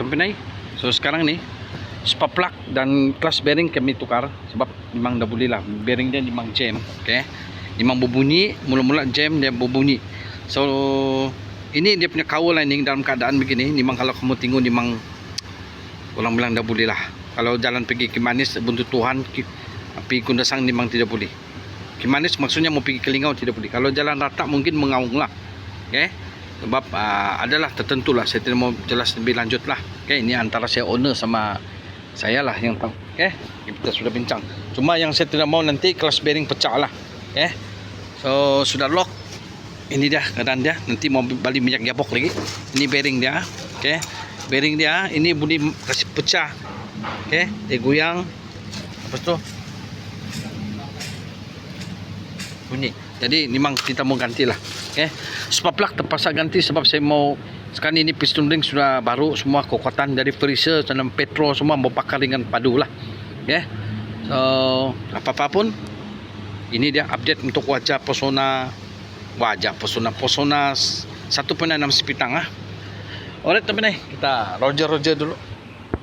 Teman Pinay. So sekarang ni spark plug dan clutch bearing kami tukar sebab memang dah boleh lah. Bearing dia memang jam okay? Memang berbunyi mula-mula jam dia berbunyi. So ini dia punya cover lining dalam keadaan begini. Memang kalau kamu tengok memang orang bilang dah boleh lah. Kalau jalan pergi ke manis buntut Tuhan pergi kundasang memang tidak boleh. Ke manis maksudnya mau pergi ke lingau tidak boleh. Kalau jalan rata mungkin mengaung lah okay sebab uh, adalah tertentu lah saya tidak mau jelas lebih lanjut lah okay ini antara saya owner sama saya lah yang tahu. Okay kita sudah bincang. Cuma yang saya tidak mau nanti kelas bearing pecah lah okay so sudah lock. Ini dia keadaan dia. Nanti mau balik minyak gabok lagi. Ini bearing dia. Okay bearing dia ini boleh kasih pecah. Okay dia goyang. Lepas tu bunyi. Jadi memang kita mau ganti lah. Okay spark plug terpaksa ganti sebab saya mau sekarang ini piston ring sudah baru semua kekuatan dari freezer dan petro semua mau pakai dengan padu lah. Okay so apa-apa pun ini dia update untuk wajah persona wajah persona persona 1.6 sepitang ah. Alright teman-teman kita roger-roger dulu